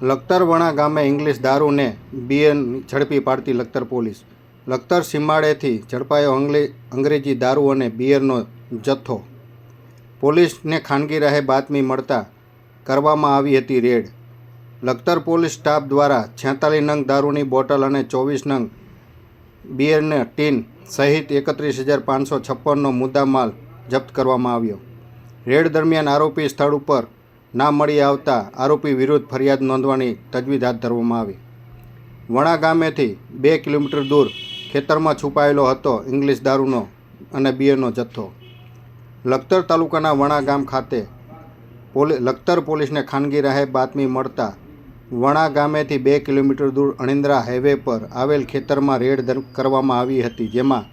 લખતરવણા ગામે ઇંગ્લિશ દારૂને બીએન ઝડપી પાડતી લખતર પોલીસ. લખતર સીમાડેથી ઝડપાયો અંગ્રેજી દારૂ અને બિયરનો જથ્થો. પોલીસને ખાનગી રહે બાતમી મળતા કરવામાં આવી હતી રેડ. લખતર પોલીસ સ્ટાફ દ્વારા છેતાલીસ નંગ દારૂની બોટલ અને ચોવીસ નંગ બિયરને ટીન સહિત એકત્રીસ હજાર પાંચસો છપ્પનનો મુદ્દામાલ જપ્ત કરવામાં આવ્યો. રેડ દરમિયાન આરોપી સ્થળ ઉપર ના મળી આવતા આરોપી વિરુદ્ધ ફરિયાદ નોંધવાની તજવીજ હાથ ધરવામાં આવી. વણા ગામેથી બે કિલોમીટર દૂર ખેતરમાં છુપાયેલો હતો ઇંગ્લિશ દારૂનો અને બિયરનો જથ્થો. લખતર તાલુકાના વણા ગામ ખાતે પોલી, લખતર પોલીસને ખાનગી રાહે બાતમી મળતા વણા ગામેથી બે કિલોમીટર દૂર અણિંદ્રા હાઈવે પર આવેલ ખેતરમાં રેડ કરવામાં આવી હતી, જેમાં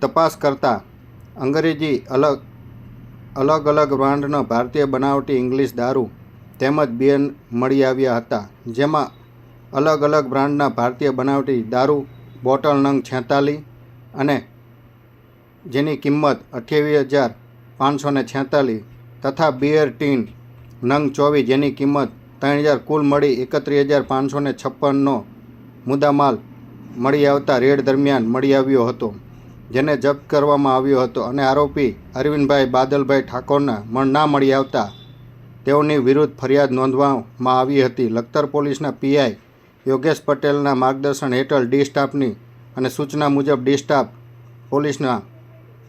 તપાસ કરતા અંગ્રેજી અલગ અલગ અલગ બ્રાન્ડનો ભારતીય બનાવટી ઇંગ્લિશ દારૂ તેમજ બિયર મળી આવ્યા હતા, જેમાં અલગ અલગ બ્રાન્ડના ભારતીય બનાવટી દારૂ બોટલ નંગ છેતાલીસ અને જેની કિંમત અઠ્યાવીસ હજાર પાંચસો ને છેતાલીસ તથા બિયર ટીન નંગ ચોવીસ, જેની કિંમત ત્રણ હજાર કુલ મળી એકત્રીસ હજાર પાંચસો ને છપ્પનનો મુદ્દામાલ મળી આવતા રેડ દરમિયાન મળી આવ્યો હતો. જેને જપ્ત કરવામાં આવ્યો હતો અને આરોપી અરવિંદભાઈ બાદલભાઈ ઠાકોરના મણ ના મળી આવતા તેઓની વિરુદ્ધ ફરિયાદ નોંધવામાં આવી હતી. લખતર પોલીસના પીઆઈ યોગેશ પટેલના માર્ગદર્શન હેઠળ ડી સ્ટાફની અને સૂચના મુજબ ડી સ્ટાફ પોલીસના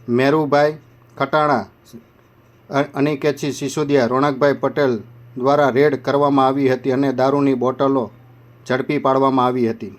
મેરુભાઈ ખટાણા અનિકેતસિંહ સિસોદિયા રોણકભાઈ પટેલ દ્વારા રેડ કરવામાં આવી હતી અને દારૂની બોટલો ઝડપી પાડવામાં આવી હતી.